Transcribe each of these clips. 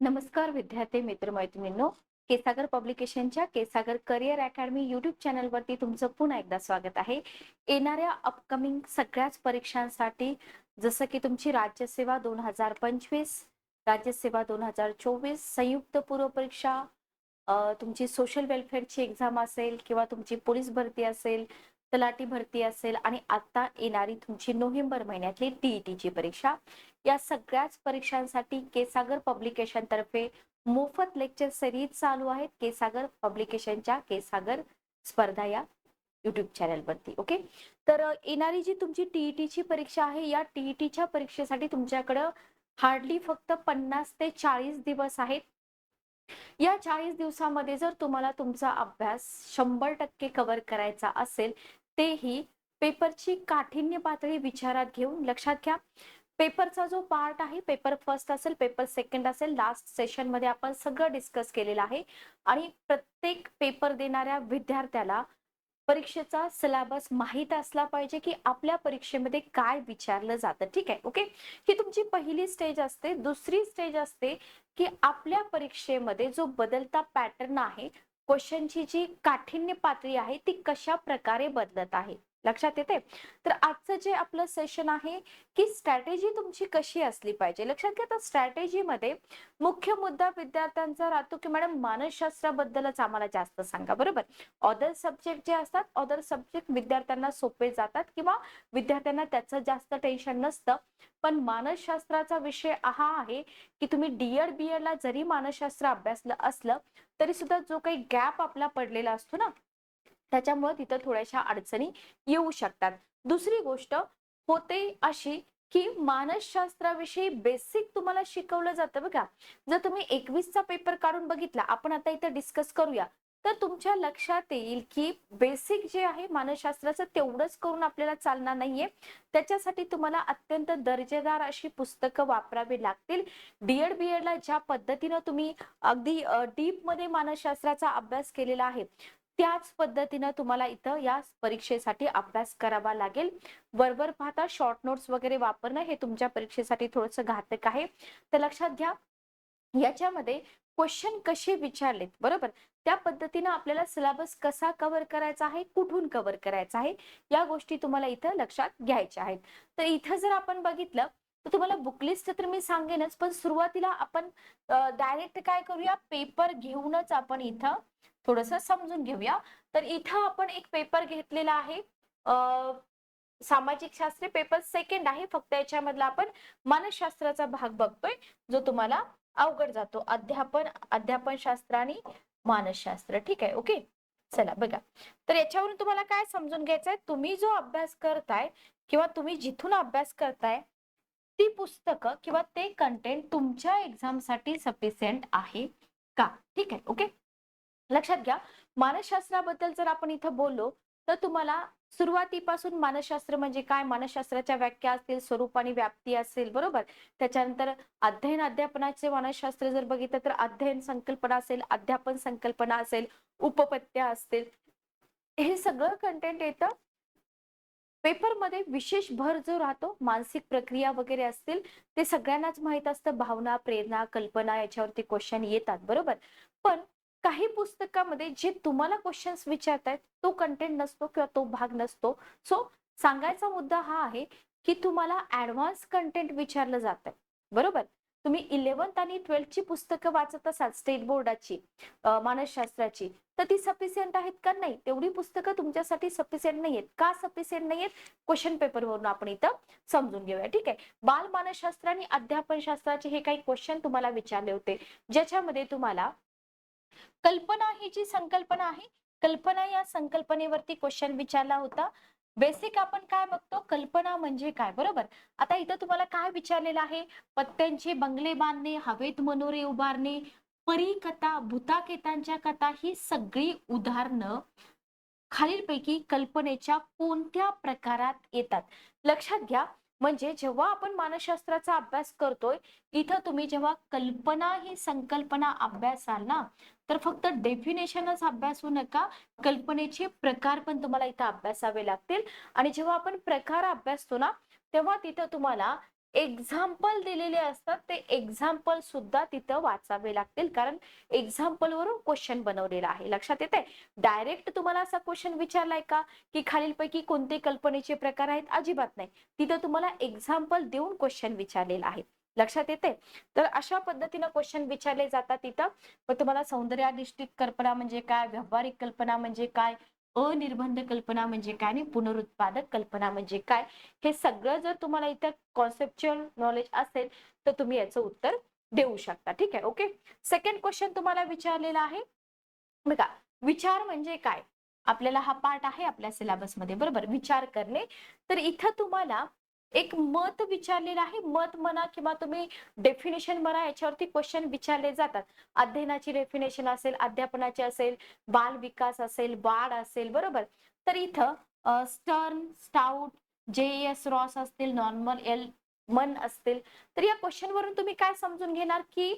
नमस्कार विद्यार्थी मित्र मैत्रिणींनो. केसागर पब्लिकेशनच्या केसागर करिअर अकॅडमी युट्यूब चॅनलवरती तुमचं पुन्हा एकदा स्वागत आहे. येणाऱ्या अपकमिंग सगळ्याच परीक्षांसाठी जसं की तुमची राज्यसेवा दोन हजार पंचवीस राज्यसेवा दोन हजार चोवीस संयुक्त पूर्व परीक्षा तुमची सोशल वेलफेअरची एक्झाम असेल किंवा तुमची पोलीस भरती असेल तलाठी भरती असेल आणि आता येणारी तुमची नोव्हेंबर महिन्यातली टीईटीची परीक्षा. या सगळ्याच परीक्षांसाठी केसागर पब्लिकेशन तर्फे मोफत लेक्चर सिरीज चालू आहेत. केसागर पब्लिकेशनच्या केसागर स्पर्धा या युट्यूब चॅनलवरती ओके तर येणारी जी तुमची टीईटीची परीक्षा आहे या टीईटीच्या परीक्षेसाठी तुमच्याकडं हार्डली फक्त पन्नास ते चाळीस दिवस आहेत. या चाळीस दिवसामध्ये जर तुम्हाला तुमचा अभ्यास शंभर टक्के कव्हर करायचा असेल तेही पेपरची काठिण्य पातळी विचारात घेऊन लक्षात घ्या. पेपरचा जो पार्ट आहे पेपर फर्स्ट असेल पेपर सेकंड असेल लास्ट सेशनमध्ये आपण सगळं डिस्कस केलेलं आहे. आणि प्रत्येक पेपर देणाऱ्या विद्यार्थ्याला परीक्षेचा सिलेबस माहीत असला पाहिजे की आपल्या परीक्षेमध्ये काय विचारलं जातं. ठीक आहे ओके ही तुमची पहिली स्टेज असते. दुसरी स्टेज असते की आपल्या परीक्षेमध्ये जो बदलता पॅटर्न आहे क्वेश्चनची जी काठिण्य पातळी आहे ती कशा प्रकारे बदलत आहे? लक्षात येते? तर आजचं जे आपलं सेशन आहे की स्ट्रॅटेजी तुमची कशी असली पाहिजे? लक्षात घ्या तर स्ट्रॅटेजीमध्ये मुख्य मुद्दा विद्यार्थ्यांचा राहतो की मॅडम मानसशास्त्राबद्दलच आम्हाला जास्त सांगा बरोबर? अदर सब्जेक्ट जे असतात अदर सब्जेक्ट विद्यार्थ्यांना सोपे जातात किंवा विद्यार्थ्यांना त्याचं जास्त टेन्शन नसतं. पण मानसशास्त्राचा विषय हा आहे की तुम्ही डीएड बीएड ला जरी मानसशास्त्र अभ्यासलं असलं तरी सुद्धा जो काही गॅप आपला पडलेला असतो ना त्याच्यामुळे तिथं थोड्याशा अडचणी येऊ शकतात. दुसरी गोष्ट होते अशी की मानसशास्त्राविषयी बेसिक तुम्हाला शिकवलं जातं बघा. जर तुम्ही एकवीसचा पेपर काढून बघितला आपण आता इथं डिस्कस करूया. तर तुमच्या लक्षात येईल की बेसिक जे आहे मानसशास्त्राचं तेवढंच करून आपल्याला चालणार नाहीये. त्याच्यासाठी तुम्हाला अत्यंत दर्जेदार अशी पुस्तकं वापरावी लागतील. डीएड बीएड ला ज्या पद्धतीनं तुम्ही अगदी डीपमध्ये मानसशास्त्राचा अभ्यास केलेला आहे त्याच पद्धतीनं तुम्हाला इथं या परीक्षेसाठी अभ्यास करावा लागेल. वरवर पाहता शॉर्ट नोट्स वगैरे वापरणं हे तुमच्या परीक्षेसाठी थोडंसं घातक आहे. तर लक्षात घ्या याच्यामध्ये क्वेश्चन कसे विचारलेत बरोबर? त्या पद्धतीनं आपल्याला सिलेबस कसा कव्हर करायचा आहे कुठून कव्हर करायचा आहे या गोष्टी तुम्हाला इथं लक्षात घ्यायच्या आहेत. तर इथं जर आपण बघितलं तर तुम्हाला बुकलिस्ट तर मी सांगेनच पण सुरुवातीला आपण डायरेक्ट काय करूया? पेपर घेऊनच आपण इथं थोडस समजून घेऊया. तर इथं आपण एक पेपर घेतलेला आहे. सामाजिक शास्त्र पेपर सेकंड आहे. फक्त याच्यामधला आपण मानसशास्त्राचा भाग बघतोय जो तुम्हाला अवघड जातो. अध्यापन अध्यापन शास्त्र आणि मानसशास्त्र. ठीक आहे? ओके चला बघा. तर याच्यावरून तुम्हाला काय समजून घ्यायचंय? तुम्ही जो अभ्यास करताय किंवा तुम्ही जिथून अभ्यास करताय ती पुस्तकं किंवा ते कंटेंट तुमच्या एक्झामसाठी सफिशियंट आहे का? ठीक आहे ओके लक्षात घ्या मानसशास्त्राबद्दल जर आपण इथं बोललो तर तुम्हाला सुरुवातीपासून मानसशास्त्र म्हणजे काय? मानसशास्त्राच्या व्याख्या असतील स्वरूप आणि व्याप्ती असेल बरोबर? त्याच्यानंतर अध्ययन अध्यापनाचे मानसशास्त्र जर बघितलं तर अध्ययन संकल्पना असेल अध्यापन संकल्पना असेल उपपत्त्या असतील. हे सगळं कंटेंट येतं पेपरमध्ये विशेष भर जो राहतो मानसिक प्रक्रिया वगैरे असतील ते सगळ्यांनाच माहीत असतं. भावना प्रेरणा कल्पना याच्यावरती क्वेश्चन येतात बरोबर? पण काही पुस्तकामध्ये जे तुम्हाला क्वेश्चन्स विचारतायत तो कंटेंट नसतो किंवा तो भाग नसतो. सो सांगायचा मुद्दा हा आहे की तुम्हाला ऍडव्हान्स कंटेंट विचारलं जात बरोबर? तुम्ही इलेव्हन्थ आणि ट्वेल्थची पुस्तकं वाचत असाल स्टेट बोर्डाची मानसशास्त्राची तर ती सफिशियंट आहेत का? नाही. तेवढी पुस्तकं तुमच्यासाठी सफिशियंट नाही आहेत का सफिशियंट नाही आहेत क्वेश्चन पेपरवरून आपण इथं समजून घेऊया. ठीक आहे? बाल मानसशास्त्र आणि अध्यापन शास्त्राचे हे काही क्वेश्चन तुम्हाला विचारले होते ज्याच्यामध्ये तुम्हाला कल्पना ही जी संकल्पना आहे कल्पना या संकल्पनेवरती क्वेश्चन विचारला होता. बेसिक आपण काय बघतो? कल्पना म्हणजे काय? बरोबर? आता इथं तुम्हाला काय विचारलेलं आहे? पत्त्यांचे बंगले बांधणे हवेत मनोरे उभारणे परीकथा भूताकेतांच्या कथा ही सगळी उदाहरणं खालीलपैकी कल्पनेच्या कोणत्या प्रकारात येतात? लक्षात घ्या. म्हणजे जेव्हा आपण मानसशास्त्राचा अभ्यास करतोय इथं तुम्ही जेव्हा कल्पना ही संकल्पना अभ्यासाल ना तर फक्त डेफिनेशनच अभ्यासू नका. कल्पनेचे प्रकार पण तुम्हाला इथं अभ्यासावे लागतील. आणि जेव्हा आपण प्रकार अभ्यासतो ना तेव्हा तिथं तुम्हाला एक्झाम्पल दिलेले असतात. ते एक्झाम्पल सुद्धा तिथं वाचावे लागतील. कारण एक्झाम्पल वरून क्वेश्चन बनवलेला आहे. लक्षात येते डायरेक्ट तुम्हाला असा क्वेश्चन विचारलाय का? की खालीलपैकी कोणते कल्पनेचे प्रकार आहेत? अजिबात नाही. तिथं तुम्हाला एक्झाम्पल देऊन क्वेश्चन विचारलेला आहे. लक्षात येते? तर अशा पद्धतीनं क्वेश्चन विचारले जातात तिथं मग तुम्हाला सौंदर्याधिष्ठित कल्पना म्हणजे काय? व्यावहारिक कल्पना म्हणजे काय? अनिर्बंध कल्पना म्हणजे काय? आणि पुनरुत्पादक कल्पना म्हणजे काय? हे सगळं जर तुम्हाला इथं कॉन्सेप्च्युअल नॉलेज असेल तर तुम्ही याचं उत्तर देऊ शकता. ठीक आहे? ओके सेकंड क्वेश्चन तुम्हाला विचारलेला आहे. बघा विचार म्हणजे काय? आपल्याला हा पार्ट आहे आपल्या सिलेबसमध्ये बरोबर? विचार करणे. तर इथं तुम्हाला एक मत विचारलेलं आहे. मत म्हणा किंवा तुम्ही डेफिनेशन म्हणा याच्यावरती क्वेश्चन विचारले जातात. अध्ययनाची डेफिनेशन असेल अध्यापनाची असेल बाल विकास असेल बाळ असेल बरोबर? तर इथं Stern Stout J S Ross असतील नॉर्मल एल मन असतील. तर या क्वेश्चन वरून तुम्ही काय समजून घेणार की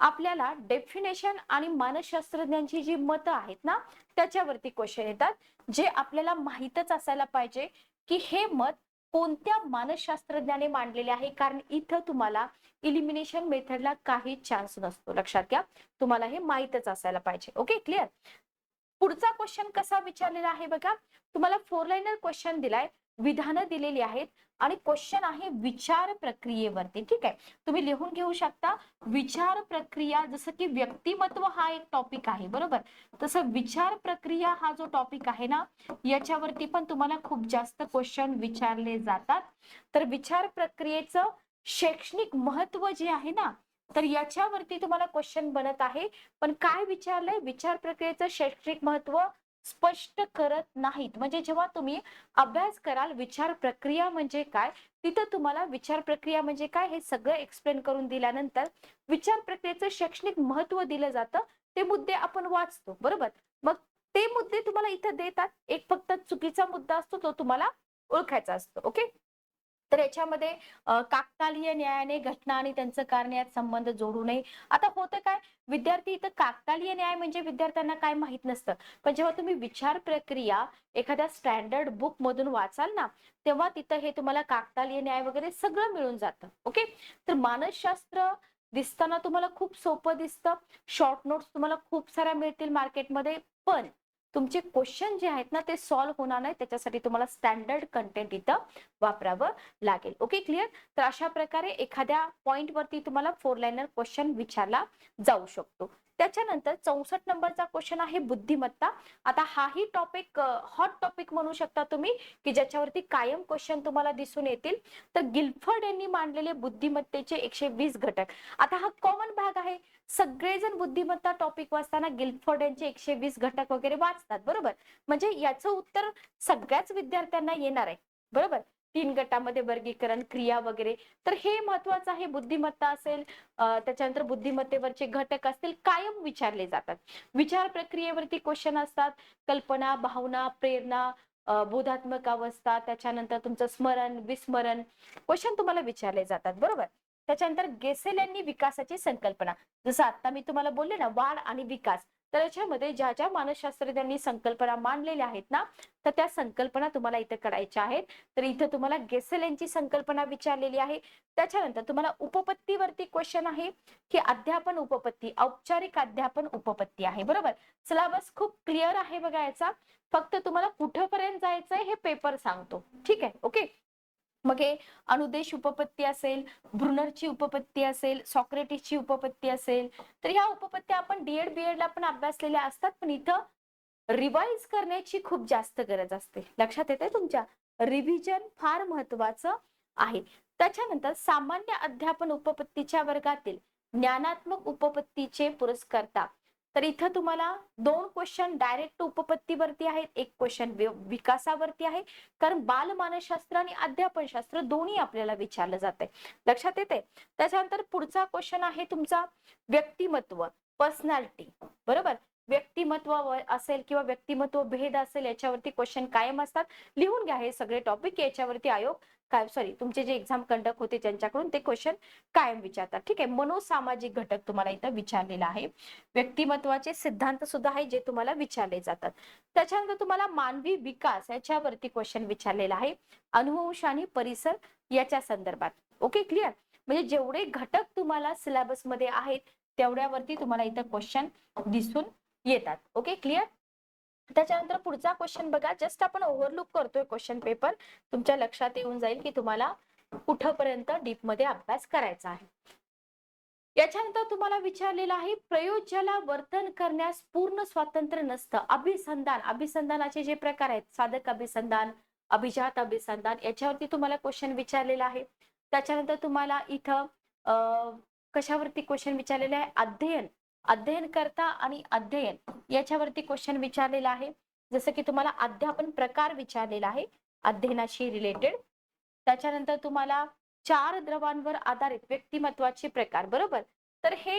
आपल्याला डेफिनेशन आणि मानसशास्त्रज्ञांची जी मतं आहेत ना त्याच्यावरती क्वेश्चन येतात. जे आपल्याला माहीतच असायला पाहिजे की हे मत कोणत्या मानसशास्त्रज्ञाने मांडलेले आहे? कारण इथं तुम्हाला इलिमिनेशन मेथडला काही चान्स नसतो. लक्षात घ्या. तुम्हाला हे माहीतच असायला पाहिजे. ओके क्लिअर पुढचा क्वेश्चन कसा विचारलेला आहे बघा. तुम्हाला फोर लाईनर क्वेश्चन दिलाय. विधानं दिलेली आहेत आणि क्वेश्चन आहे विचार प्रक्रियेवरती. ठीक आहे? तुम्ही लिहून घेऊ शकता. विचार प्रक्रिया जसं की व्यक्तिमत्व हा एक टॉपिक आहे बरोबर? तसं विचार प्रक्रिया हा जो टॉपिक आहे ना याच्यावरती पण तुम्हाला खूप जास्त क्वेश्चन विचारले जातात. तर विचार प्रक्रियेचं शैक्षणिक महत्त्व जे आहे ना तर याच्यावरती तुम्हाला क्वेश्चन बनत आहे. पण काय विचारलंय? विचार प्रक्रियेचं शैक्षणिक महत्त्व स्पष्ट करत नाहीत. म्हणजे जेव्हा तुम्ही अभ्यास कराल विचार प्रक्रिया म्हणजे काय? तिथं तुम्हाला विचार प्रक्रिया म्हणजे काय? हे सगळं एक्सप्लेन करून दिल्यानंतर विचार प्रक्रियेचं शैक्षणिक महत्त्व दिलं जातं. ते मुद्दे आपण वाचतो. बरोबर? मग ते मुद्दे तुम्हाला इथं देतात. एक फक्त चुकीचा मुद्दा असतो तो तुम्हाला ओळखायचा असतो. ओके? तर याच्यामध्ये काकतालीय न्यायाने घटना आणि त्यांचं कारण यात संबंध जोडू नये. आता होतं काय? विद्यार्थी इथं काकतालीय न्याय म्हणजे विद्यार्थ्यांना काय माहीत नसतं. पण जेव्हा तुम्ही विचार प्रक्रिया एखाद्या स्टँडर्ड बुक मधून वाचाल ना तेव्हा तिथं हे तुम्हाला काकतालीय न्याय वगैरे सगळं मिळून जातं. ओके? तर मानसशास्त्र दिसताना तुम्हाला खूप सोपं दिसतं. शॉर्ट नोट्स तुम्हाला खूप साऱ्या मिळतील मार्केटमध्ये. पण तुमचे क्वेश्चन जे आहेत ना ते सॉल्व्ह होणार नाही. त्याच्यासाठी तुम्हाला स्टँडर्ड कंटेंट इथं वापरावं लागेल. ओके क्लिअर तर अशा प्रकारे एखाद्या पॉईंटवरती तुम्हाला फोर लाईनर क्वेश्चन विचारला जाऊ शकतो. त्याच्यानंतर चौसष्ट नंबरचा क्वेश्चन आहे बुद्धिमत्ता. आता हाही टॉपिक हॉट टॉपिक म्हणू शकता तुम्ही की ज्याच्यावरती कायम क्वेश्चन तुम्हाला दिसून येतील. तर गिल्फर्ड यांनी मांडलेले बुद्धिमत्तेचे एकशे वीस घटक. आता हा कॉमन भाग आहे. सगळेजण बुद्धिमत्ता टॉपिक वाचताना गिल्फर्ड यांचे एकशे वीस घटक वगैरे वाचतात बरोबर? म्हणजे याचं उत्तर सगळ्याच विद्यार्थ्यांना येणार आहे बरोबर? तीन गटामध्ये वर्गीकरण क्रिया वगैरे. तर हे महत्वाचं आहे. बुद्धिमत्ता असेल त्याच्यानंतर बुद्धिमत्तेवरचे घटक असतील कायम विचारले जातात. विचार प्रक्रियेवरती क्वेश्चन असतात. कल्पना भावना प्रेरणा बोधात्मक अवस्था त्याच्यानंतर तुमचं स्मरण विस्मरण क्वेश्चन तुम्हाला विचारले जातात. बरोबर? त्याच्यानंतर गेसेल यांनी विकासाची संकल्पना. जसं आता मी तुम्हाला बोलले ना वाढ आणि विकास. तर याच्यामध्ये ज्या ज्या मानसशास्त्रज्ञांनी संकल्पना मांडलेल्या आहेत ना तर त्या संकल्पना तुम्हाला इथं करायच्या आहेत. तर इथं तुम्हाला गेसेल यांची संकल्पना विचारलेली आहे. त्याच्यानंतर तुम्हाला उपपत्तीवरती क्वेश्चन आहे की अध्यापन उपपत्ती औपचारिक अध्यापन उपपत्ती आहे. बरोबर? सिलेबस खूप क्लिअर आहे बघा याचा. फक्त तुम्हाला कुठपर्यंत जायचंय हे पेपर सांगतो. ठीक आहे? ओके मग हे अनुदेश उपपत्ती असेल ब्रुनरची उपपत्ती असेल सॉक्रेटिसची उपपत्ती असेल तर ह्या उपपत्त्या आपण डीएड बीएड ला पण अभ्यासलेल्या असतात. पण इथं रिवाइज करण्याची खूप जास्त गरज असते. लक्षात येते तुमच्या? रिव्हिजन फार महत्वाचं आहे. त्याच्यानंतर सामान्य अध्यापन उपपत्तीच्या वर्गातील ज्ञानात्मक उपपत्तीचे पुरस्कर्ता. तर इथं तुम्हाला दोन क्वेश्चन डायरेक्ट उपपत्तीवरती आहेत एक क्वेश्चन विकासावरती आहे. कारण बालमानसशास्त्र आणि अध्यापन शास्त्र दोन्ही आपल्याला विचारलं जाते लक्षात येते त्याच्यानंतर पुढचा क्वेश्चन आहे तुमचा व्यक्तिमत्व पर्सनॅलिटी बरोबर? व्यक्तिमत्व असेल किंवा व्यक्तिमत्व भेद असेल याच्यावरती क्वेश्चन कायम असतात. लिहून घ्या हे सगळे टॉपिक याच्यावरती आयोग काय सॉरी तुमचे जे एक्झाम कंडक्ट होते त्यांच्याकडून ते क्वेश्चन कायम विचारतात. ठीक आहे मनोसामाजिक घटक तुम्हाला इथं विचारलेला आहे. व्यक्तिमत्वाचे सिद्धांत सुद्धा आहे जे तुम्हाला विचारले जातात. त्याच्यानंतर तुम्हाला मानवी विकास याच्यावरती क्वेश्चन विचारलेला आहे. अनुवंश आणि परिसर याच्या संदर्भात. ओके क्लिअर म्हणजे जेवढे घटक तुम्हाला सिलेबसमध्ये आहेत तेवढ्यावरती तुम्हाला इथं क्वेश्चन दिसून येतात. ओके क्लिअर त्याच्यानंतर पुढचा क्वेश्चन बघा. जस्ट आपण ओव्हरलुक करतोय क्वेश्चन पेपर तुमच्या लक्षात येऊन जाईल की तुम्हाला कुठपर्यंत डीपमध्ये अभ्यास करायचा आहे. याच्यानंतर तुम्हाला विचारलेलं आहे प्रयोज्याला वर्तन करण्यास पूर्ण स्वातंत्र्य नसतं. अभिसंधान. अभिसंधानाचे जे प्रकार आहेत साधक अभिसंधान अभिजात अभिसंधान याच्यावरती तुम्हाला क्वेश्चन विचारलेला आहे. त्याच्यानंतर तुम्हाला इथं अ कशावरती क्वेश्चन विचारलेला आहे? अध्ययन. अध्ययन करता आणि अध्ययन याच्यावरती क्वेश्चन विचारलेला आहे. जसं की तुम्हाला अध्यापन प्रकार विचारलेला आहे अध्ययनाशी रिलेटेड त्याच्यानंतर तुम्हाला चार द्रवांवर आधारित व्यक्तिमत्वाचे प्रकार बरोबर? तर हे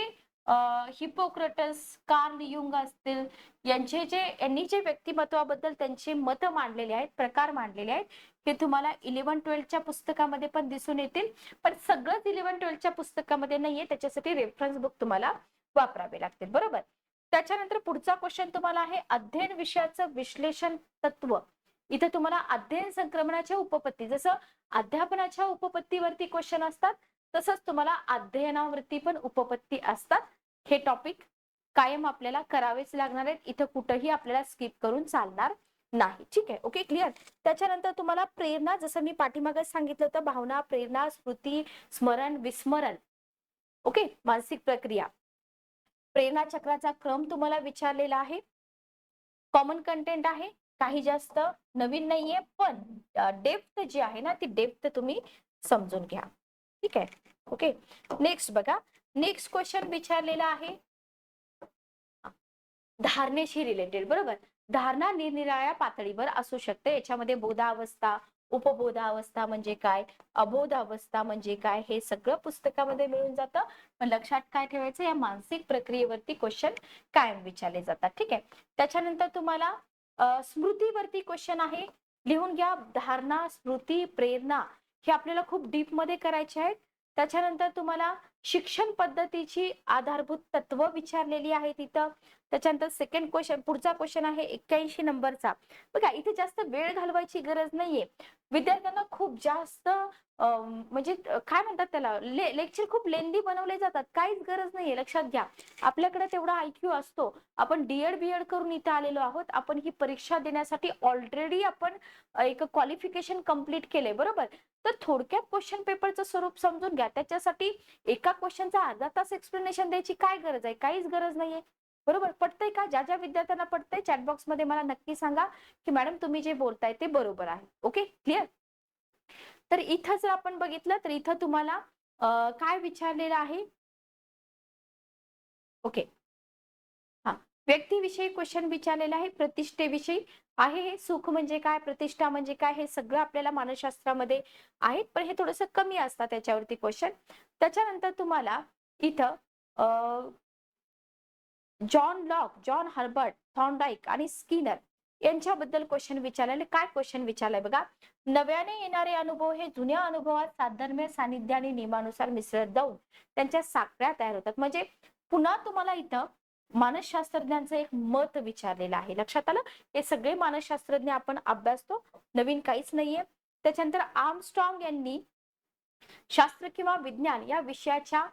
हिपोक्रेटस कार्ल युंग असतील यांचे जे यांनी जे व्यक्तिमत्वाबद्दल त्यांचे मत मांडलेले आहेत प्रकार मांडलेले आहेत हे तुम्हाला इलेव्हन ट्वेल्थच्या पुस्तकामध्ये पण दिसून येतील. पण सगळंच इलेव्हन ट्वेल्थच्या पुस्तकामध्ये नाहीये त्याच्यासाठी रेफरन्स बुक तुम्हाला वापरावे लागतील. बरोबर? त्याच्यानंतर पुढचा क्वेश्चन तुम्हाला आहे अध्ययन विषयाचं विश्लेषण तत्व. इथे तुम्हाला अध्ययन संक्रमणाच्या उपपत्ती जसं अध्यापनाच्या उपपत्तीवरती क्वेश्चन असतात तसंच तुम्हाला अध्ययनावरती पण उपपत्ती असतात. हे टॉपिक कायम आपल्याला करावेच लागणार आहेत. इथं कुठंही आपल्याला स्किप करून चालणार नाही. ठीक आहे? ओके क्लिअर त्याच्यानंतर तुम्हाला प्रेरणा जसं मी पाठीमागे सांगितलं होतं भावना प्रेरणा स्मृती स्मरण विस्मरण. ओके मानसिक प्रक्रिया. प्रेरणा चक्राचा क्रम तुम्हाला विचारलेला आहे. कॉमन कंटेंट आहे काही जास्त नवीन नाहीये पण डेप्थ जी आहे ना ती डेप्थ तुम्ही समजून घ्या. ठीक आहे? ओके नेक्स्ट बघा. नेक्स्ट क्वेश्चन विचारलेला आहे. धारणेशी रिलेटेड बरोबर? धारणा निरनिराळ्या पातळीवर असू शकते. याच्यामध्ये बोधावस्था उपबोधावस्था म्हणजे काय? अबोध अवस्था म्हणजे काय? हे सगळं पुस्तकामध्ये मिळून जातं. पण लक्षात काय ठेवायचं? या मानसिक प्रक्रियेवरती क्वेश्चन कायम विचारले जातात. ठीक आहे? त्याच्यानंतर तुम्हाला स्मृतीवरती क्वेश्चन आहे. लिहून घ्या. धारणा स्मृती प्रेरणा हे आपल्याला खूप डीपमध्ये करायचे आहेत. त्याच्यानंतर तुम्हाला शिक्षण पद्धतीची आधारभूत तत्व विचारलेली आहे तिथं. त्याच्यानंतर सेकंड क्वेश्चन पुढचा क्वेश्चन आहे एक्क्याऐंशी नंबरचा. बघा इथे जास्त वेळ घालवायची गरज नाहीये. विद्यार्थ्यांना खूप जास्त म्हणजे काय म्हणतात त्याला ले लेक्चर खूप लेंदी बनवले जातात. काहीच गरज नाहीये लक्षात घ्या. आपल्याकडे तेवढा आयक्यू असतो. आपण डीएड बीएड करून इथे आलेलो आहोत. आपण ही परीक्षा देण्यासाठी ऑलरेडी आपण एक क्वालिफिकेशन कंप्लीट केलंय बरोबर? तर थोडक्यात क्वेश्चन पेपरचं स्वरूप समजून घ्या. त्याच्यासाठी एका क्वेश्चनचा अर्धा तास एक्सप्लेनेशन द्यायची काय गरज आहे? काहीच गरज नाहीये. बरोबर? पटतंय का? ज्या ज्या विद्यार्थ्यांना पटतंय चॅटबॉक्समध्ये मला नक्की सांगा की मॅडम तुम्ही जे बोलताय ते बरोबर आहे. ओके? क्लिअर तर इथं जर आपण बघितलं तर इथं तुम्हाला काय विचारलेलं आहे? ओके. हा. व्यक्तीविषयी क्वेश्चन विचारलेला आहे प्रतिष्ठेविषयी. आहे हे सुख म्हणजे काय? प्रतिष्ठा म्हणजे काय? हे सगळं आपल्याला मानसशास्त्रामध्ये आहेत पण हे थोडंसं कमी असतात त्याच्यावरती क्वेश्चन त्याच्यानंतर तुम्हाला इथं John Locke John Herbert Thorndike आणि स्किनर यांच्याबद्दल क्वेश्चन विचारलेले. काय क्वेश्चन विचारलाय बघा? नव्याने येणारे अनुभव हे जुन्या अनुभवात साधर्म्य सानिध्य आणि नियमानुसार मिसळत जाऊन त्यांच्या साखळ्या तयार होतात. म्हणजे पुन्हा तुम्हाला इथं मानसशास्त्रज्ञांचं एक मत विचारलेलं आहे. लक्षात आलं? हे सगळे मानसशास्त्रज्ञ आपण अभ्यासतो. नवीन काहीच नाहीये. त्याच्यानंतर आर्मस्ट्रॉंग यांनी शास्त्र किंवा विज्ञान या विषयाच्या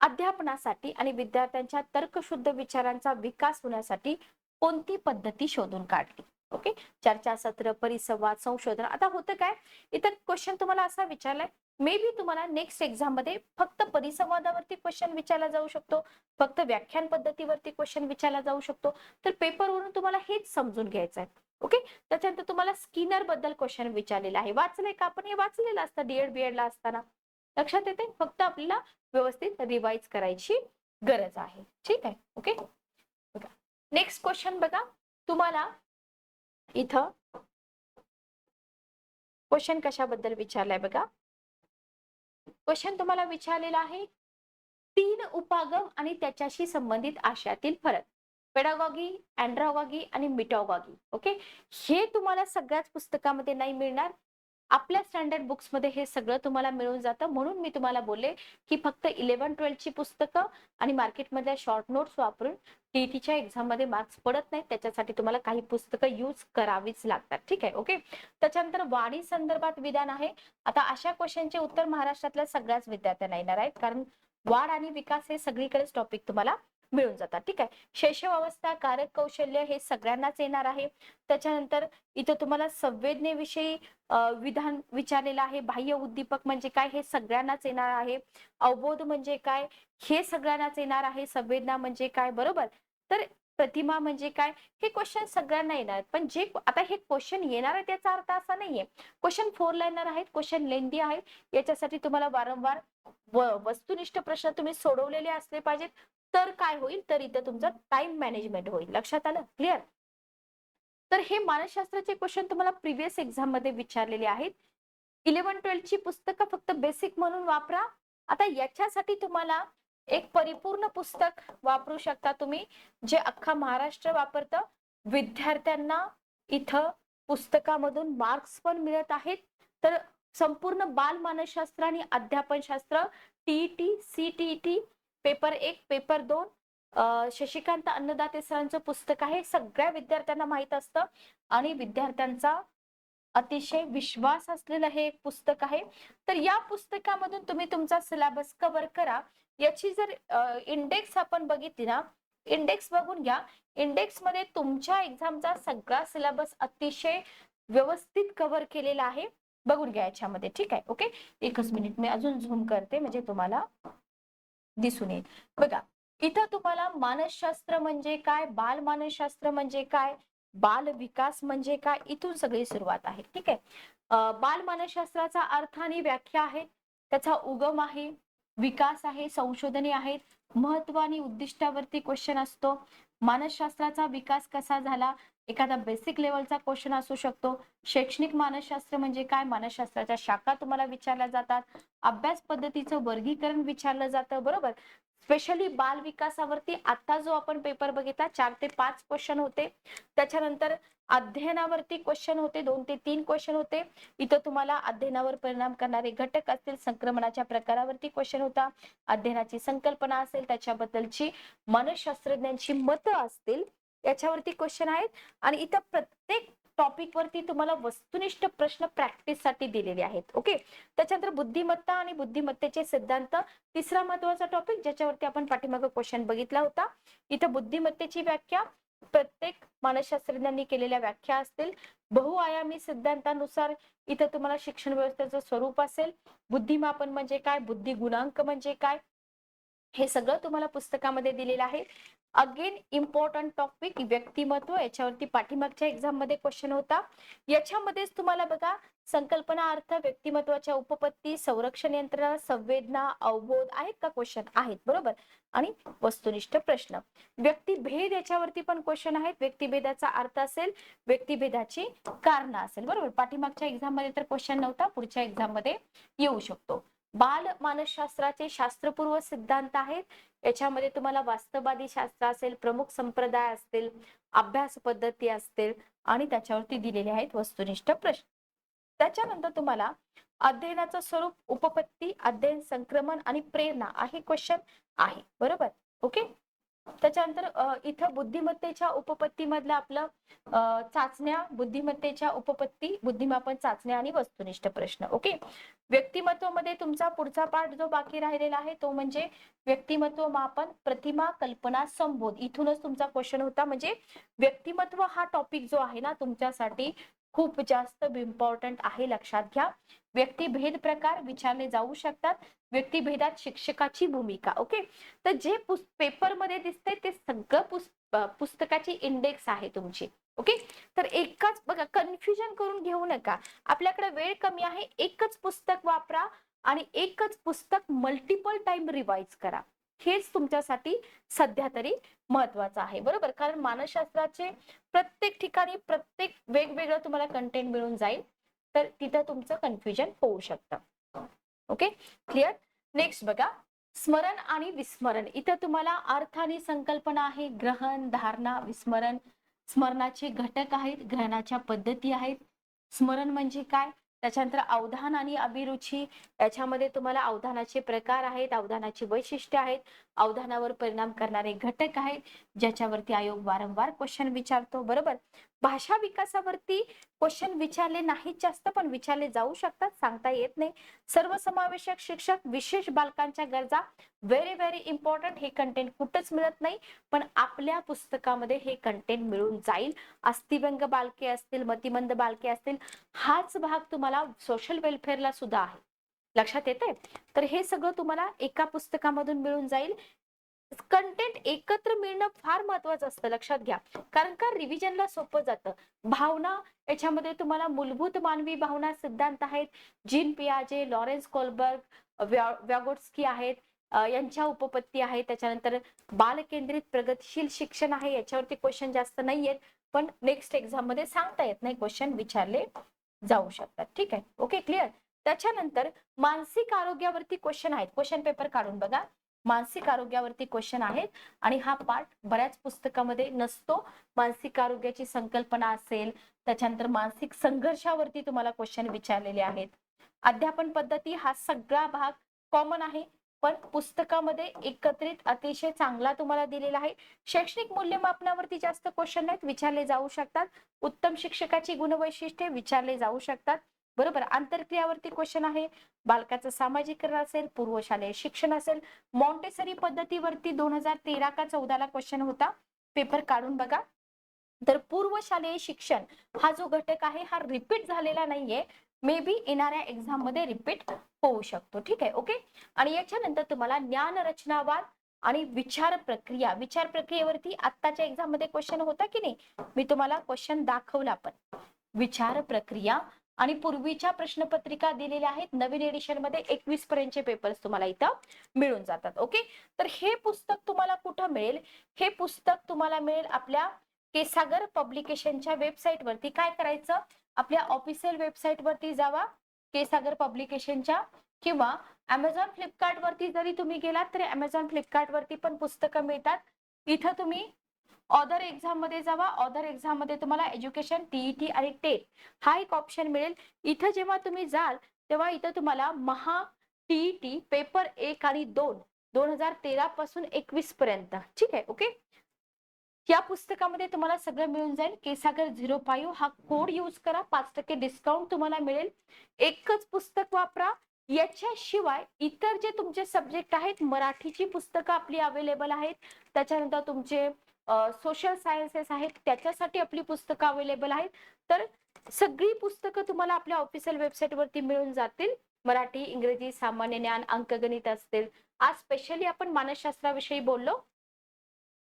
अध्यापनासाठी आणि विद्यार्थ्यांच्या तर्कशुद्ध विचारांचा विकास होण्यासाठी कोणती पद्धती शोधून काढली? ओके? चर्चासत्र परिसंवाद संशोधन. आता होतं काय? इथं क्वेश्चन तुम्हाला असा विचारलाय मे बी तुम्हाला नेक्स्ट एक्झाममध्ये फक्त परिसंवादावरती क्वेश्चन विचारला जाऊ शकतो. फक्त व्याख्यान पद्धतीवरती क्वेश्चन विचारला जाऊ शकतो. तर पेपरवरून तुम्हाला हेच समजून घ्यायचं आहे ओके त्याच्यानंतर तुम्हाला स्किनरबद्दल क्वेश्चन विचारलेला आहे. वाचलंय का आपण? हे वाचलेलं असतं डीएड बीएड ला असताना. लक्षात येते फक्त आपल्याला व्यवस्थित रिवाइज करायची गरज आहे. ठीक आहे? ओके बघा. नेक्स्ट क्वेश्चन बघा. तुम्हाला इथं क्वेश्चन कशाबद्दल विचारलाय बघा. क्वेश्चन तुम्हाला विचारलेला आहे तीन उपागम आणि त्याच्याशी संबंधित आशयातील फरक. पेडागॉगी अँड्रागॉगी आणि मिटॉगॉगी ओके? हे तुम्हाला सगळ्याच पुस्तकामध्ये नाही मिळणार. आपल्या स्टँडर्ड बुक्समध्ये हे सगळं तुम्हाला मिळून जातं. म्हणून मी तुम्हाला बोलले की फक्त इलेव्हन ट्वेल्थची पुस्तकं आणि मार्केटमधल्या शॉर्ट नोट्स वापरून टीईटीच्या एक्झाममध्ये मार्क्स पडत नाहीत. त्याच्यासाठी तुम्हाला काही पुस्तकं यूज करावीच लागतात. ठीक आहे? ओके त्याच्यानंतर वाणी संदर्भात विधान आहे. आता अशा क्वेश्चनचे उत्तर महाराष्ट्रातल्या सगळ्याच विद्यार्थ्यांना येणार आहेत. कारण वाढ आणि विकास हे सगळीकडेच टॉपिक तुम्हाला मिळून जातात. ठीक आहे? शैशव अवस्था कारक कौशल्य हे सगळ्यांनाच येणार आहे. त्याच्यानंतर इथं तुम्हाला संवेदनेविषयी विधान विचारलेलं आहे. बाह्य उद्दीपक म्हणजे काय हे सगळ्यांनाच येणार आहे. अवबोध म्हणजे काय हे सगळ्यांनाच येणार आहे. संवेदना म्हणजे काय? बरोबर? तर प्रतिमा म्हणजे काय? हे क्वेश्चन सगळ्यांना येणार पण जे आता हे क्वेश्चन येणार आहे त्याचा अर्थ असा नाहीये. क्वेश्चन फोर लाईनर आहेत. क्वेश्चन लेंदी आहेत. याच्यासाठी तुम्हाला वारंवार व- वस्तुनिष्ठ प्रश्न तुम्ही सोडवलेले असले पाहिजेत. तर काय होईल? तर इथं तुमचं टाइम मॅनेजमेंट होईल. लक्षात आलं? क्लिअर तर हे मानसशास्त्राचे क्वेश्चन तुम्हाला प्रिव्हियस एक्झाममध्ये विचारलेले आहेत. इलेव्हन ट्वेल्थची पुस्तकं फक्त बेसिक म्हणून वापरा. आता याच्यासाठी तुम्हाला एक परिपूर्ण पुस्तक वापरू शकता तुम्ही जे अख्खा महाराष्ट्र वापरतं. विद्यार्थ्यांना इथं पुस्तकामधून मार्क्स पण मिळत आहेत. तर संपूर्ण बाल मानसशास्त्र आणि अध्यापनशास्त्र T T C T T paper एक पेपर दोन शशिकांत अन्नदाते सरांचं पुस्तक आहे. सगळ्या विद्यार्थ्यांना माहीत असतं आणि विद्यार्थ्यांचा अतिशय विश्वास असलेलं हे एक पुस्तक आहे. तर या पुस्तकामधून तुम्ही तुमचा सिलेबस कव्हर करा. याची जर इंडेक्स आपण बघितली ना इंडेक्स बघून घ्या. इंडेक्समध्ये तुमच्या एक्झामचा सगळा सिलेबस अतिशय व्यवस्थित कव्हर केलेला आहे. बघून घ्या याच्यामध्ये. ठीक आहे? ओके एकच मिनिट मी अजून झूम करते. म्हणजे तुम्हाला दिसून येईल. बघा इथं तुम्हाला मानसशास्त्र म्हणजे काय? बाल मानसशास्त्र म्हणजे काय? बाल विकास म्हणजे काय? इथून सगळी सुरुवात आहे. ठीक आहे? बाल मानसशास्त्राचा अर्थ आणि व्याख्या आहे. त्याचा उगम आहे. विकास आहे. संशोधने आहेत. महत्त्व आणि उद्दिष्टावरती क्वेश्चन असतो. मानसशास्त्राचा विकास कसा झाला? एखादा बेसिक लेवलचा क्वेश्चन असू शकतो. शैक्षणिक मानसशास्त्र म्हणजे काय? मानसशास्त्राच्या शाखा तुम्हाला विचारल्या जातात. अभ्यास पद्धतीचं वर्गीकरण विचारलं जातं बरोबर? स्पेशली बाल विकासावरती आता जो आपण पेपर बघितला चार ते पाच क्वेश्चन होते. त्याच्यानंतर अध्ययनावरती क्वेश्चन होते दोन ते तीन क्वेश्चन होते. इथं तुम्हाला अध्ययनावर परिणाम करणारे घटक असतील संक्रमणाच्या प्रकारावरती क्वेश्चन होता. अध्ययनाची संकल्पना असेल त्याच्याबद्दलची मानसशास्त्रज्ञांची मतं असतील. याच्यावरती क्वेश्चन आहेत. आणि इथं प्रत्येक टॉपिक वरती तुम्हाला वस्तुनिष्ठ प्रश्न प्रॅक्टिससाठी दिलेले आहेत. ओके त्याच्यानंतर बुद्धिमत्ता आणि बुद्धिमत्तेचे सिद्धांत तिसरा महत्त्वाचा टॉपिक ज्याच्यावरती आपण पाठीमागं क्वेश्चन बघितला होता. इथं बुद्धिमत्तेची व्याख्या प्रत्येक मानसशास्त्रज्ञांनी केलेल्या व्याख्या असतील. बहुआयामी सिद्धांतानुसार इथं तुम्हाला शिक्षण व्यवस्थेचं स्वरूप असेल. बुद्धिमापन म्हणजे काय? बुद्धी गुणांक म्हणजे काय? हे सगळं तुम्हाला पुस्तकामध्ये दिलेलं आहे. अगेन इम्पॉर्टंट टॉपिक व्यक्तिमत्व याच्यावरती पाठीमागच्या एक्झाममध्ये क्वेश्चन होता. याच्यामध्येच तुम्हाला बघा संकल्पना अर्थ व्यक्तिमत्वाच्या उपपत्ती संरक्षण यंत्रणा संवेदना अवबोध आहेत का क्वेश्चन आहेत बरोबर? आणि वस्तुनिष्ठ प्रश्न. व्यक्तिभेद याच्यावरती पण क्वेश्चन आहेत. व्यक्तिभेदाचा अर्थ असेल व्यक्तिभेदाची कारण असेल बरोबर? पाठीमागच्या एक्झाममध्ये तर क्वेश्चन नव्हता पुढच्या एक्झाममध्ये येऊ शकतो. बाल मानसशास्त्राचे शास्त्रपूर्व सिद्धांत आहेत. याच्यामध्ये तुम्हाला वास्तववादी शास्त्र असेल प्रमुख संप्रदाय असतील अभ्यास पद्धती असतील आणि त्याच्यावरती दिलेले आहेत वस्तुनिष्ठ प्रश्न. त्याच्यानंतर तुम्हाला अध्ययनाचं स्वरूप उपपत्ती अध्ययन संक्रमण आणि प्रेरणा आहे क्वेश्चन आहे. बरोबर? ओके त्याच्यानंतर इथं बुद्धिमत्तेच्या उपपत्ती मधलं आपलं चाचण्या बुद्धिमत्तेच्या उपपत्ती बुद्धिमापन चाचण्या आणि वस्तुनिष्ठ प्रश्न. ओके? व्यक्तिमत्वामध्ये तुमचा पुढचा पाठ जो बाकी राहिलेला आहे तो म्हणजे व्यक्तिमत्व मापन प्रतिमा कल्पना संबोध. इथूनच तुमचा क्वेश्चन होता म्हणजे व्यक्तिमत्व हा टॉपिक जो आहे ना तुमच्यासाठी खूप जास्त इम्पॉर्टंट आहे लक्षात घ्या. व्यक्तिभेद प्रकार विचारले जाऊ शकतात. व्यक्तिभेदात शिक्षकाची भूमिका ओके तर जे पेपर पेपरमध्ये दिसते ते सगळं पुस- पुस्तकाची इंडेक्स आहे तुमची ओके तर एकाच बघा कन्फ्युजन करून घेऊ नका. आपल्याकडे वेळ कमी आहे एकच पुस्तक वापरा आणि एकच पुस्तक मल्टिपल टाइम रिवाइज करा. हेच तुमच्यासाठी सध्या तरी महत्वाचं आहे. बरोबर? कारण मानसशास्त्राचे प्रत्येक ठिकाणी प्रत्येक वेगवेगळं तुम्हाला कंटेंट मिळून जाईल. तर तिथं तुमचं कन्फ्युजन होऊ शकतं. ओके क्लिअर नेक्स्ट बघा. स्मरण आणि विस्मरण. इथं तुम्हाला अर्थ आणि संकल्पना आहे ग्रहण धारणा विस्मरण. स्मरणाचे घटक आहेत ग्रहणाच्या पद्धती आहेत. स्मरण म्हणजे काय? त्याच्यानंतर अवधान आणि अभिरुची याच्यामध्ये तुम्हाला अवधानाचे प्रकार आहेत अवधानाची वैशिष्ट्ये आहेत. अवधानावर परिणाम करणारे घटक आहेत ज्याच्यावरती आयोग वारंवार क्वेश्चन विचारतो बरोबर? भाषा विकासावरती क्वेश्चन विचारले नाहीत जास्त पण विचारले जाऊ शकतात सांगता येत नाही. सर्वसमावेशक शिक्षक विशेष बालकांच्या गरजा व्हेरी व्हेरी इम्पॉर्टंट हे कंटेंट कुठंच मिळत नाही पण आपल्या पुस्तकामध्ये हे कंटेंट मिळून जाईल. अस्थिव्यंग बालके असतील मतिमंद बालके असतील हाच भाग तुम्हाला सोशल वेलफेअरला सुद्धा आहे. लक्षात येते तर हे सगळं तुम्हाला एका पुस्तकामधून मिळून जाईल. कंटेंट एकत्र मिळणं फार महत्वाचं असतं लक्षात घ्या. कारण का? रिव्हिजनला सोपं जातं. भावना याच्यामध्ये तुम्हाला मूलभूत मानवी भावना सिद्धांत आहेत. जीन पियाजे लॉरेन्स कोलबर्ग व्यागोट्स्की आहेत. यांच्या उपपत्ती आहेत. त्याच्यानंतर बालकेंद्रित प्रगतिशील शिक्षण आहे. याच्यावरती क्वेश्चन जास्त नाही आहेत पण नेक्स्ट एक्झाममध्ये सांगता येत नाही. क्वेश्चन विचारले जाऊ शकतात. ठीक आहे? ओके क्लिअर त्याच्यानंतर मानसिक आरोग्यावरती क्वेश्चन आहेत. क्वेश्चन पेपर काढून बघा. मानसिक आरोग्यावरती क्वेश्चन आहेत. आणि हा पार्ट बऱ्याच पुस्तकामध्ये नसतो. मानसिक आरोग्याची संकल्पना असेल त्याच्यानंतर मानसिक संघर्षावरती तुम्हाला क्वेश्चन विचारलेले आहेत. अध्यापन पद्धती हा सगळा भाग कॉमन आहे. पण पुस्तकामध्ये एकत्रित अतिशय चांगला तुम्हाला दिलेला आहे. शैक्षणिक मूल्यमापनावरती जास्त क्वेश्चन आहेत विचारले जाऊ शकतात. उत्तम शिक्षकाची गुणवैशिष्ट्ये विचारले जाऊ शकतात. बरोबर. आंतरक्रियावरती क्वेश्चन आहे. बालकाचं सामाजिकरण असेल पूर्वशालेय शिक्षण असेल. मॉन्टेसरी पद्धतीवरती दोन हजार तेरा का चौदाला क्वेश्चन होता. पेपर काढून बघा. तर पूर्वशालेय शिक्षण हा जो घटक आहे हा रिपीट झालेला नाहीये. मे बी येणाऱ्या एक्झाममध्ये रिपीट होऊ शकतो. ठीक आहे? ओके आणि याच्यानंतर तुम्हाला ज्ञान रचनावाद आणि विचार प्रक्रिया. विचार प्रक्रियेवरती आत्ताच्या एक्झाममध्ये क्वेश्चन होता की नाही? मी तुम्हाला क्वेश्चन दाखवला पण. विचार प्रक्रिया आणि पूर्वीच्या प्रश्नपत्रिका दिलेल्या आहेत. नवीन एडिशनमध्ये एकवीस पर्यंतचे पेपर्स तुम्हाला इथं मिळून जातात. ओके तर हे पुस्तक तुम्हाला कुठं मिळेल? हे पुस्तक तुम्हाला मिळेल आपल्या केसागर पब्लिकेशनच्या वेबसाईट वरती. काय करायचं? आपल्या ऑफिशियल वेबसाईट वरती जावा. केसागर पब्लिकेशनच्या किंवा अमेझॉन फ्लिपकार्ट वरती जरी तुम्ही गेलात तरी अमेझॉन फ्लिपकार्ट वरती पण पुस्तकं मिळतात. इथं तुम्ही ऑदर एक्झाममध्ये जावा. ऑदर एक्झाममध्ये तुम्हाला एज्युकेशन टीईटी आणि टेट हा एक ऑप्शन मिळेल. इथं जेव्हा तुम्ही जाल तेव्हा इथं तुम्हाला महा टीईटी पेपर एक आणि दोन दोन हजार तेरा पासून एकवीस पर्यंत. ठीक आहे ओके या पुस्तकामध्ये तुम्हाला सगळं मिळून जाईल. केसागर झिरो फाईव्ह हा कोड यूज करा. पाच टक्के डिस्काउंट तुम्हाला मिळेल. एकच पुस्तक वापरा. याच्याशिवाय इतर जे तुमचे सब्जेक्ट आहेत मराठीची पुस्तकं आपली अवेलेबल आहेत. त्याच्यानंतर तुमचे सोशल सायन्सेस आहेत त्याच्यासाठी आपली पुस्तकं अवेलेबल आहेत. तर सगळी पुस्तकं तुम्हाला आपल्या ऑफिशियल वेबसाईटवरती मिळून जातील. मराठी इंग्रजी सामान्य ज्ञान अंकगणित असतील. आज स्पेशली आपण मानसशास्त्राविषयी बोललो.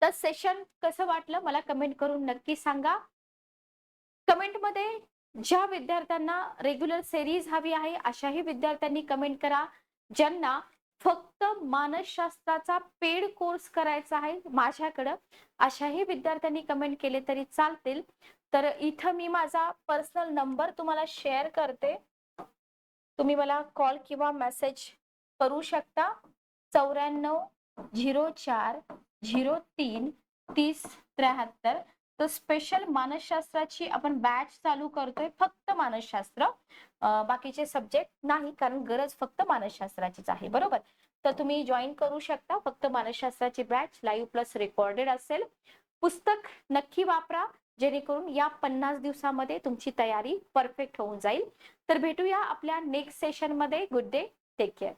तर सेशन कसं वाटलं मला कमेंट करून नक्की सांगा. कमेंटमध्ये ज्या विद्यार्थ्यांना रेग्युलर सिरीज हवी आहे अशाही विद्यार्थ्यांनी कमेंट करा. ज्यांना फक्त मानसशास्त्राचा पेड कोर्स करायचा आहे माझ्याकडं. अशाही विद्यार्थ्यांनी कमेंट केले तरी चालतील. तर इथं मी माझा पर्सनल नंबर तुम्हाला शेअर करते. तुम्ही मला कॉल किंवा मेसेज करू शकता. चौऱ्याण्णव झिरो चार झिरो तीन तीस त्र्याहत्तर तर स्पेशल मानसशास्त्राची आपण बॅच चालू करतोय फक्त मानसशास्त्र. बाकीचे सब्जेक्ट नाही कारण गरज फक्त मानसशास्त्राचीच आहे बरोबर? तर तुम्ही जॉईन करू शकता फक्त मानसशास्त्राची बॅच लाईव्ह प्लस रेकॉर्डेड असेल. पुस्तक नक्की वापरा जेणेकरून या पन्नास दिवसामध्ये तुमची तयारी परफेक्ट होऊन जाईल. तर भेटूया आपल्या नेक्स्ट सेशनमध्ये गुड डे टेक केअर